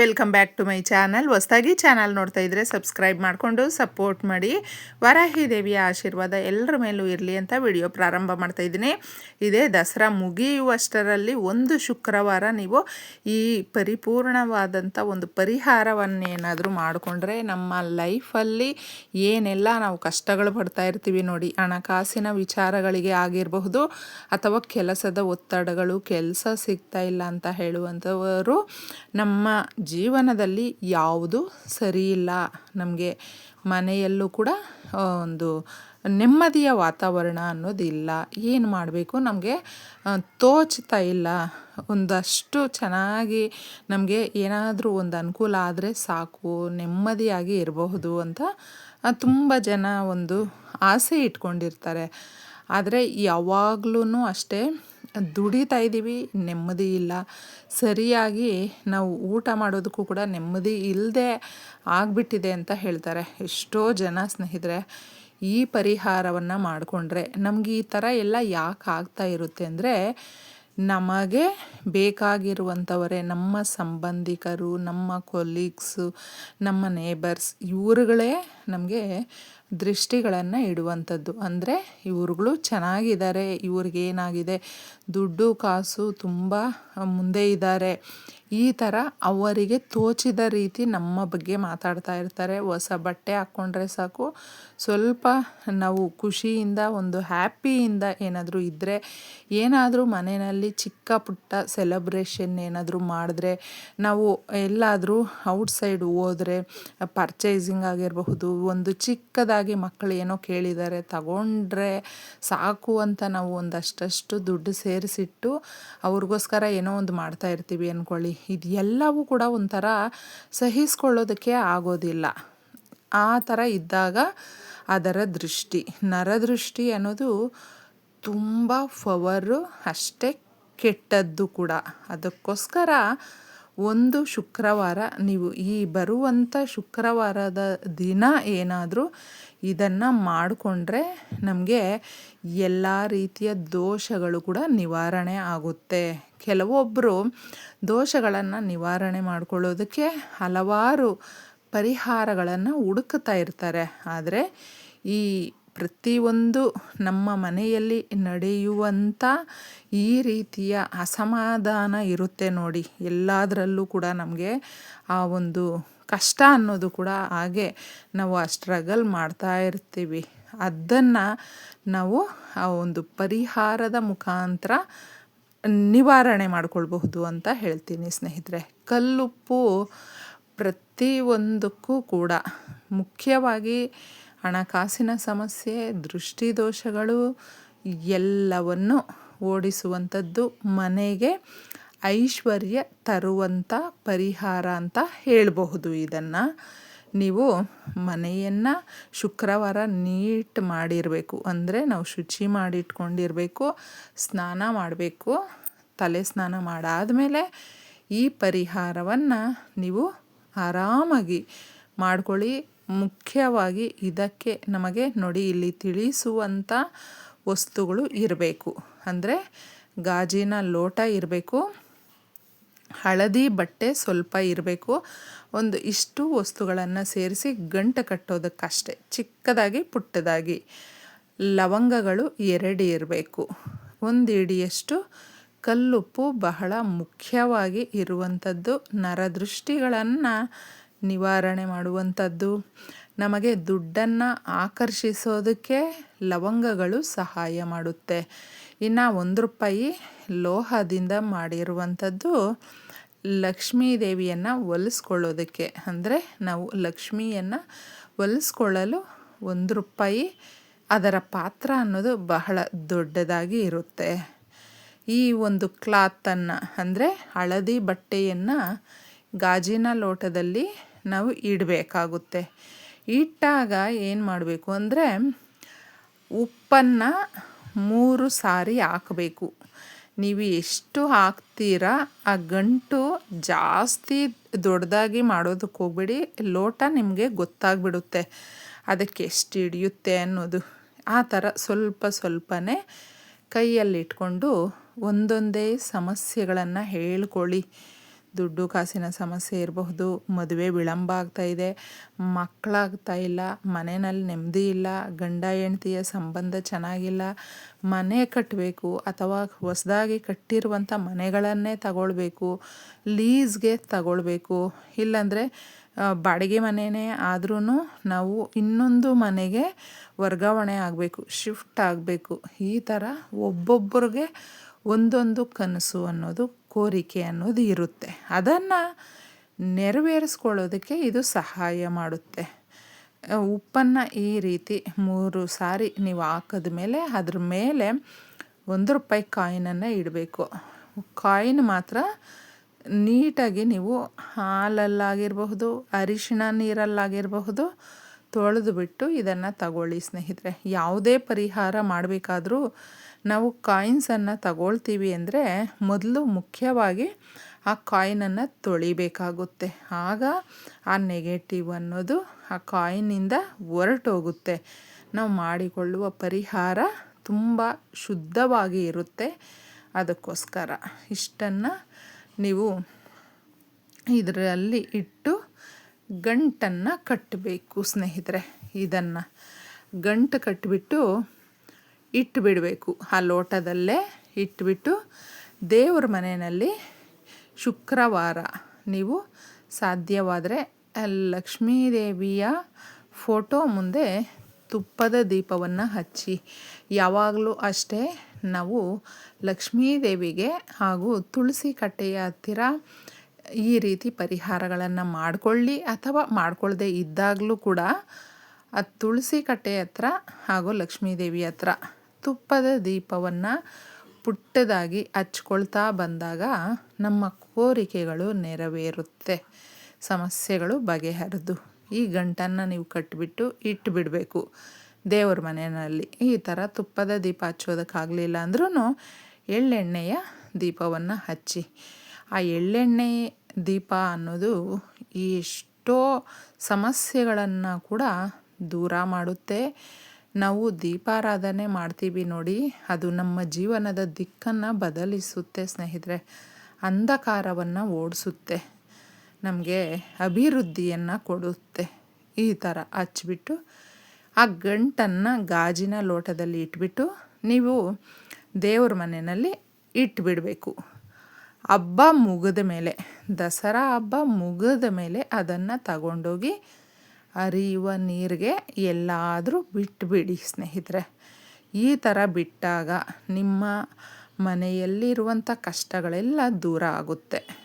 Welcome back to my channel ಹೊಸದಾಗಿ channel ನೋಡ್ತಾ ಇದ್ದರೆ ಸಬ್ಸ್ಕ್ರೈಬ್ ಮಾಡಿಕೊಂಡು ಸಪೋರ್ಟ್ ಮಾಡಿ. ವರಾಹಿ ದೇವಿಯ ಆಶೀರ್ವಾದ ಎಲ್ಲರ ಮೇಲೂ ಇರಲಿ ಅಂತ ವಿಡಿಯೋ ಪ್ರಾರಂಭ ಮಾಡ್ತಾ ಇದ್ದೀನಿ. ಇದೇ ದಸರಾ ಮುಗಿಯುವಷ್ಟರಲ್ಲಿ ಒಂದು ಶುಕ್ರವಾರ ನೀವು ಈ ಪರಿಪೂರ್ಣವಾದಂಥ ಒಂದು ಪರಿಹಾರವನ್ನೇನಾದರೂ ಮಾಡಿಕೊಂಡ್ರೆ ನಮ್ಮ ಲೈಫಲ್ಲಿ ಏನೆಲ್ಲ ನಾವು ಕಷ್ಟಗಳು ಪಡ್ತಾ ಇರ್ತೀವಿ ನೋಡಿ, ಹಣಕಾಸಿನ ವಿಚಾರಗಳಿಗೆ ಆಗಿರಬಹುದು ಅಥವಾ ಕೆಲಸದ ಒತ್ತಡಗಳು, ಕೆಲಸ ಸಿಗ್ತಾ ಇಲ್ಲ ಅಂತ ಹೇಳುವಂಥವರು ನಮ್ಮ ಜೀವನದಲ್ಲಿ ಯಾವುದು ಸರಿಯಿಲ್ಲ. ನಮಗೆ ಮನೆಯಲ್ಲೂ ಕೂಡ ಒಂದು ನೆಮ್ಮದಿಯ ವಾತಾವರಣ ಅನ್ನೋದಿಲ್ಲ. ಏನು ಮಾಡಬೇಕು? ನಮಗೆ ತೋಚ್ತಾ ಇಲ್ಲ. ಒಂದಷ್ಟು ಚೆನ್ನಾಗಿ ನಮಗೆ ಏನಾದರೂ ಒಂದು ಅನುಕೂಲ ಆದರೆ ಸಾಕು, ನೆಮ್ಮದಿಯಾಗಿ ಇರಬಹುದು ಅಂತ ತುಂಬ ಜನ ಒಂದು ಆಸೆ ಇಟ್ಕೊಂಡಿರ್ತಾರೆ. ಆದರೆ ಯಾವಾಗ್ಲೂ ಅಷ್ಟೇ ದುಡಿತಾ ಇದ್ದೀವಿ, ನೆಮ್ಮದಿ ಇಲ್ಲ. ಸರಿಯಾಗಿ ನಾವು ಊಟ ಮಾಡೋದಕ್ಕೂ ಕೂಡ ನೆಮ್ಮದಿ ಇಲ್ಲದೆ ಆಗಿಬಿಟ್ಟಿದೆ ಅಂತ ಹೇಳ್ತಾರೆ. ಎಷ್ಟೋ ಜನ ಸ್ನೇಹಿತರೆ, ಈ ಪರಿಹಾರವನ್ನು ಮಾಡಿಕೊಂಡ್ರೆ ನಮಗೆ ಈ ಥರ ಎಲ್ಲ ಯಾಕೆ ಆಗ್ತಾ ಇರುತ್ತೆ ಅಂದರೆ, ನಮಗೆ ಬೇಕಾಗಿರುವಂಥವರೇ, ನಮ್ಮ ಸಂಬಂಧಿಕರು, ನಮ್ಮ ಕೊಲೀಗ್ಸು ನಮ್ಮ ನೇಬರ್ಸ್ ಇವರುಗಳೇ ನಮಗೆ ದೃಷ್ಟಿಗಳನ್ನು ಇಡುವಂಥದ್ದು. ಅಂದರೆ ಇವ್ರುಗಳು ಚೆನ್ನಾಗಿದ್ದಾರೆ ಇವ್ರಿಗೇನಾಗಿದೆ ದುಡ್ಡು ಕಾಸು ತುಂಬ ಮುಂದೆ ಇದ್ದಾರೆ. ಈ ಥರ ಅವರಿಗೆ ತೋಚಿದ ರೀತಿ ನಮ್ಮ ಬಗ್ಗೆ ಮಾತಾಡ್ತಾ ಇರ್ತಾರೆ. ಹೊಸ ಬಟ್ಟೆ ಹಾಕ್ಕೊಂಡ್ರೆ ಸಾಕು. ಸ್ವಲ್ಪ ನಾವು ಖುಷಿಯಿಂದ, ಒಂದು ಹ್ಯಾಪಿಯಿಂದ ಏನಾದರೂ ಇದ್ದರೆ ಏನಾದರೂ ಮನೆಯಲ್ಲಿ ಚಿಕ್ಕ ಪುಟ್ಟ ಸೆಲೆಬ್ರೇಷನ್ ಏನಾದರೂ ಮಾಡಿದ್ರೆ, ನಾವು ಎಲ್ಲಾದರೂ ಔಟ್ಸೈಡ್ ಹೋದರೆ ಪರ್ಚೇಸಿಂಗ್ ಆಗಿರಬಹುದು, ಒಂದು ಚಿಕ್ಕದಾಗಿ ಮಕ್ಕಳು ಏನೋ ಕೇಳಿದ್ದಾರೆ, ತಗೊಂಡ್ರೆ ಸಾಕು ಅಂತ ನಾವು ಒಂದಷ್ಟಷ್ಟು ದುಡ್ಡು ಸೇರಿಸಿಟ್ಟು, ಅವ್ರಿಗೋಸ್ಕರ ಏನೋ ಒಂದು ಮಾಡ್ತಾ ಇರ್ತೀವಿ ಅಂದ್ಕೊಳ್ಳಿ ಇದು ಎಲ್ಲವೂ ಕೂಡ ಒಂಥರ ಸಹಿಸ್ಕೊಳ್ಳೋದಕ್ಕೆ ಆಗೋದಿಲ್ಲ. ಆ ಥರ ಇದ್ದಾಗ ಅದರ ದೃಷ್ಟಿ. ನರದೃಷ್ಟಿ ಅನ್ನೋದು ತುಂಬ ಫವರು ಅಷ್ಟೇ ಕೆಟ್ಟದ್ದು ಕೂಡ. ಅದಕ್ಕೋಸ್ಕರ ಒಂದು ಶುಕ್ರವಾರ, ನೀವು ಈ ಬರುವಂಥ ಶುಕ್ರವಾರದ ದಿನ ಏನಾದರೂ ಇದನ್ನು ಮಾಡಿಕೊಂಡ್ರೆ ನಮಗೆ ಎಲ್ಲ ರೀತಿಯ ದೋಷಗಳು ಕೂಡ ನಿವಾರಣೆ ಆಗುತ್ತೆ. ಕೆಲವೊಬ್ಬರು ದೋಷಗಳನ್ನು ನಿವಾರಣೆ ಮಾಡಿಕೊಳ್ಳೋದಕ್ಕೆ ಹಲವಾರು ಪರಿಹಾರಗಳನ್ನು ಹುಡುಕ್ತಾ ಇರ್ತಾರೆ. ಆದರೆ ಈ ಪ್ರತಿಯೊಂದು ನಮ್ಮ ಮನೆಯಲ್ಲಿ ನಡೆಯುವಂಥ ಈ ರೀತಿಯ ಅಸಮಾಧಾನ ಇರುತ್ತೆ ನೋಡಿ. ಎಲ್ಲದರಲ್ಲೂ ಕೂಡ ನಮಗೆ ಆ ಒಂದು ಕಷ್ಟ ಅನ್ನೋದು ಕೂಡ ಹಾಗೆ ನಾವು ಆ ಸ್ಟ್ರಗಲ್ ಮಾಡ್ತಾ ಇರ್ತೀವಿ. ಅದನ್ನು ನಾವು ಆ ಒಂದು ಪರಿಹಾರದ ಮುಖಾಂತರ ನಿವಾರಣೆ ಮಾಡಿಕೊಳ್ಬಹುದು ಅಂತ ಹೇಳ್ತೀನಿ ಸ್ನೇಹಿತರೆ. ಕಲ್ಲುಪ್ಪು ಪ್ರತಿಯೊಂದಕ್ಕೂ ಕೂಡ ಮುಖ್ಯವಾಗಿ ಹಣಕಾಸಿನ ಸಮಸ್ಯೆ, ದೃಷ್ಟಿದೋಷಗಳು ಎಲ್ಲವನ್ನು ಓಡಿಸುವಂಥದ್ದು ಮನೆಗೆ ಐಶ್ವರ್ಯ ತರುವಂಥ ಪರಿಹಾರ ಅಂತ ಹೇಳಬಹುದು ಇದನ್ನು. ನೀವು ಮನೆಯನ್ನು ಶುಕ್ರವಾರ ನೀಟ್ ಮಾಡಿರಬೇಕು. ಅಂದರೆ ನಾವು ಶುಚಿ ಮಾಡಿಟ್ಕೊಂಡಿರಬೇಕು, ಸ್ನಾನ ಮಾಡಬೇಕು, ತಲೆ ಸ್ನಾನ ಮಾಡಾದಮೇಲೆ ಈ ಪರಿಹಾರವನ್ನು ನೀವು ಆರಾಮಾಗಿ ಮಾಡ್ಕೊಳ್ಳಿ. ಮುಖ್ಯವಾಗಿ ಇದಕ್ಕೆ ನಮಗೆ ನೋಡಿ ಇಲ್ಲಿ ತಿಳಿಸುವಂಥ ವಸ್ತುಗಳು ಇರಬೇಕು. ಅಂದರೆ ಗಾಜಿನ ಲೋಟ ಇರಬೇಕು. ಹಳದಿ ಬಟ್ಟೆ ಸ್ವಲ್ಪ ಇರಬೇಕು. ಒಂದು ಇಷ್ಟು ವಸ್ತುಗಳನ್ನು ಸೇರಿಸಿ ಗಂಟು ಕಟ್ಟೋದಕ್ಕಷ್ಟೆ. ಚಿಕ್ಕದಾಗಿ ಪುಟ್ಟದಾಗಿ. ಲವಂಗಗಳು ಎರಡು ಇರಬೇಕು. ಒಂದು ಇಡಿಯಷ್ಟು ಕಲ್ಲುಪ್ಪು ಬಹಳ ಮುಖ್ಯವಾಗಿ ಇರುವಂಥದ್ದು ನರದೃಷ್ಟಿಗಳನ್ನು ನಿವಾರಣೆ ಮಾಡುವಂಥದ್ದು. ನಮಗೆ ದುಡ್ಡನ್ನು ಆಕರ್ಷಿಸೋದಕ್ಕೆ ಲವಂಗಗಳು ಸಹಾಯ ಮಾಡುತ್ತೆ. ಇನ್ನು ಒಂದು ರೂಪಾಯಿ ಲೋಹದಿಂದ ಮಾಡಿರುವಂಥದ್ದು ಲಕ್ಷ್ಮೀ ದೇವಿಯನ್ನು ಒಲಿಸ್ಕೊಳ್ಳೋದಕ್ಕೆ ಅಂದರೆ ನಾವು ಲಕ್ಷ್ಮಿಯನ್ನು ಒಲಿಸ್ಕೊಳ್ಳಲು ಒಂದು ರೂಪಾಯಿ ಅದರ ಪಾತ್ರ ಅನ್ನೋದು ಬಹಳ ದೊಡ್ಡದಾಗಿ ಇರುತ್ತೆ. ಈ ಒಂದು ಕ್ಲಾತನ್ನು ಅಂದರೆ ಹಳದಿ ಬಟ್ಟೆಯನ್ನು ಗಾಜಿನ ಲೋಟದಲ್ಲಿ ನಾವು ಇಡಬೇಕಾಗುತ್ತೆ. ಇಟ್ಟಾಗ ಏನು ಮಾಡಬೇಕು ಅಂದರೆ ಉಪ್ಪನ್ನು ಮೂರು ಸಾರಿ ಹಾಕಬೇಕು. ನೀವು ಎಷ್ಟು ಹಾಕ್ತೀರಾ ಆ ಗಂಟು ಜಾಸ್ತಿ ದೊಡ್ಡದಾಗಿ ಮಾಡೋದಕ್ಕೆ ಹೋಗ್ಬೇಡಿ, ಲೋಟ ನಿಮಗೆ ಗೊತ್ತಾಗ್ಬಿಡುತ್ತೆ ಅದಕ್ಕೆ ಎಷ್ಟು ಹಿಡಿಯುತ್ತೆ ಅನ್ನೋದು. ಆ ಥರ ಸ್ವಲ್ಪ ಸ್ವಲ್ಪನೇ ಕೈಯಲ್ಲಿ ಇಟ್ಕೊಂಡು ಒಂದೊಂದೇ ಸಮಸ್ಯೆಗಳನ್ನು ಹೇಳ್ಕೊಳ್ಳಿ. ದುಡ್ಡು ಕಾಸಿನ ಸಮಸ್ಯೆ ಇರಬಹುದು, ಮದುವೆ ವಿಳಂಬ ಆಗ್ತಾ ಇದೆ, ಮಕ್ಕಳಾಗ್ತಾ ಇಲ್ಲ ಮನೆಯಲ್ಲಿ ನೆಮ್ಮದಿ ಇಲ್ಲ, ಗಂಡ ಹೆಂಡತಿಯ ಸಂಬಂಧ ಚೆನ್ನಾಗಿಲ್ಲ, ಮನೆ ಕಟ್ಟಬೇಕು ಅಥವಾ ಹೊಸದಾಗಿ ಕಟ್ಟಿರುವಂಥ ಮನೆಗಳನ್ನೇ ತಗೊಳ್ಬೇಕು, ಲೀಸ್ಗೆ ತಗೊಳ್ಬೇಕು, ಇಲ್ಲಾಂದರೆ ಬಾಡಿಗೆ ಮನೆಯೇ ಆದ್ರೂ ನಾವು ಇನ್ನೊಂದು ಮನೆಗೆ ವರ್ಗಾವಣೆ ಆಗಬೇಕು, ಶಿಫ್ಟ್ ಆಗಬೇಕು. ಈ ಥರ ಒಬ್ಬೊಬ್ಬರಿಗೆ ಒಂದೊಂದು ಕನಸು ಅನ್ನೋದು, ಕೋರಿಕೆ ಅನ್ನೋದು ಇರುತ್ತೆ. ಅದನ್ನು ನೆರವೇರಿಸ್ಕೊಳ್ಳೋದಕ್ಕೆ ಇದು ಸಹಾಯ ಮಾಡುತ್ತೆ. ಉಪ್ಪನ್ನು ಈ ರೀತಿ ಮೂರು ಸಾರಿ ನೀವು ಹಾಕಿದ ಮೇಲೆ ಅದ್ರ ಮೇಲೆ ಒಂದು ರೂಪಾಯಿ ಕಾಯಿನನ್ನು ಇಡಬೇಕು. ಕಾಯಿನ್ ಮಾತ್ರ ನೀಟಾಗಿ ನೀವು ಹಾಲಲ್ಲಾಗಿರಬಹುದು, ಅರಿಶಿಣ ನೀರಲ್ಲಾಗಿರಬಹುದು ತೊಳೆದು ಬಿಟ್ಟು ಇದನ್ನು ತಗೊಳ್ಳಿ ಸ್ನೇಹಿತರೆ. ಯಾವುದೇ ಪರಿಹಾರ ಮಾಡಬೇಕಾದ್ರೂ ನಾವು ಕಾಯಿನ್ಸನ್ನು ತಗೊಳ್ತೀವಿ ಅಂದರೆ ಮೊದಲು ಮುಖ್ಯವಾಗಿ ಆ ಕಾಯಿನನ್ನು ತೊಳಿಬೇಕಾಗುತ್ತೆ. ಆಗ ಆ ನೆಗೆಟಿವ್ ಅನ್ನೋದು ಆ ಕಾಯಿನಿಂದ ಹೊರಟೋಗುತ್ತೆ. ನಾವು ಮಾಡಿಕೊಳ್ಳುವ ಪರಿಹಾರ ತುಂಬ ಶುದ್ಧವಾಗಿ ಇರುತ್ತೆ. ಅದಕ್ಕೋಸ್ಕರ ಇಷ್ಟನ್ನು ನೀವು ಇದರಲ್ಲಿ ಇಟ್ಟು ಗಂಟನ್ನು ಕಟ್ಟಬೇಕು ಸ್ನೇಹಿತರೆ, ಇದನ್ನು. ಗಂಟು ಕಟ್ಟಿಬಿಟ್ಟು ಇಟ್ಟುಬಿಡಬೇಕು ಆ ಲೋಟದಲ್ಲೇ ಇಟ್ಟುಬಿಟ್ಟು ದೇವ್ರ ಮನೆಯಲ್ಲಿ ಶುಕ್ರವಾರ ನೀವು ಸಾಧ್ಯವಾದರೆ ಲಕ್ಷ್ಮೀದೇವಿಯ ಫೋಟೋ ಮುಂದೆ ತುಪ್ಪದ ದೀಪವನ್ನು ಹಚ್ಚಿ. ಯಾವಾಗಲೂ ಅಷ್ಟೇ ನಾವು ಲಕ್ಷ್ಮೀದೇವಿಗೆ ಹಾಗೂ ತುಳಸಿ ಕಟ್ಟೆಯ ಹತ್ತಿರ ಈ ರೀತಿ ಪರಿಹಾರಗಳನ್ನು ಮಾಡಿಕೊಳ್ಳಿ ಅಥವಾ ಮಾಡ್ಕೊಳ್ಳದೆ ಇದ್ದಾಗಲೂ ಕೂಡ ಆ ತುಳಸಿ ಕಟ್ಟೆ ಹತ್ರ ಹಾಗೂ ಲಕ್ಷ್ಮೀದೇವಿ ಹತ್ರ ತುಪ್ಪದ ದೀಪವನ್ನು ಪುಟ್ಟದಾಗಿ ಹಚ್ಕೊಳ್ತಾ ಬಂದಾಗ ನಮ್ಮ ಕೋರಿಕೆಗಳು ನೆರವೇರುತ್ತೆ. ಸಮಸ್ಯೆಗಳು ಬಗೆಹರಿದು. ಈ ಗಂಟನ್ನು ನೀವು ಕಟ್ಟಿಬಿಟ್ಟು ಇಟ್ಟು ಬಿಡಬೇಕು ದೇವ್ರ ಮನೆಯಲ್ಲಿ ಈ ಥರ ತುಪ್ಪದ ದೀಪ ಹಚ್ಚೋದಕ್ಕಾಗಲಿಲ್ಲ ಅಂದ್ರೂ ಎಳ್ಳೆಣ್ಣೆಯ ದೀಪವನ್ನು ಹಚ್ಚಿ. ಆ ಎಳ್ಳೆಣ್ಣೆ ದೀಪ ಅನ್ನೋದು ಎಷ್ಟೋ ಸಮಸ್ಯೆಗಳನ್ನು ಕೂಡ ದೂರ ಮಾಡುತ್ತೆ. ನಾವು ದೀಪಾರಾಧನೆ ಮಾಡ್ತೀವಿ ನೋಡಿ, ಅದು ನಮ್ಮ ಜೀವನದ ದಿಕ್ಕನ್ನು ಬದಲಿಸುತ್ತೆ ಸ್ನೇಹಿತರೆ. ಅಂಧಕಾರವನ್ನು ಓಡಿಸುತ್ತೆ, ನಮಗೆ ಅಭಿವೃದ್ಧಿಯನ್ನು ಕೊಡುತ್ತೆ. ಈ ಥರ ಹಚ್ಚಿಬಿಟ್ಟು ಆ ಗಂಟನ್ನು ಗಾಜಿನ ಲೋಟದಲ್ಲಿ ಇಟ್ಬಿಟ್ಟು, ನೀವು ದೇವ್ರ ಮನೆಯಲ್ಲಿ ಇಟ್ಬಿಡಬೇಕು. ಹಬ್ಬ ಮುಗಿದ ಮೇಲೆ, ದಸರಾ ಹಬ್ಬ ಮುಗಿದ ಮೇಲೆ ಅದನ್ನು ತಗೊಂಡೋಗಿ ಹರಿಯುವ ನೀರಿಗೆ ಎಲ್ಲಾದರೂ ಬಿಟ್ಟುಬಿಡಿ ಸ್ನೇಹಿತರೆ. ಈ ಥರ ಬಿಟ್ಟಾಗ ನಿಮ್ಮ ಮನೆಯಲ್ಲಿರುವಂಥ ಕಷ್ಟಗಳೆಲ್ಲ ದೂರ ಆಗುತ್ತೆ.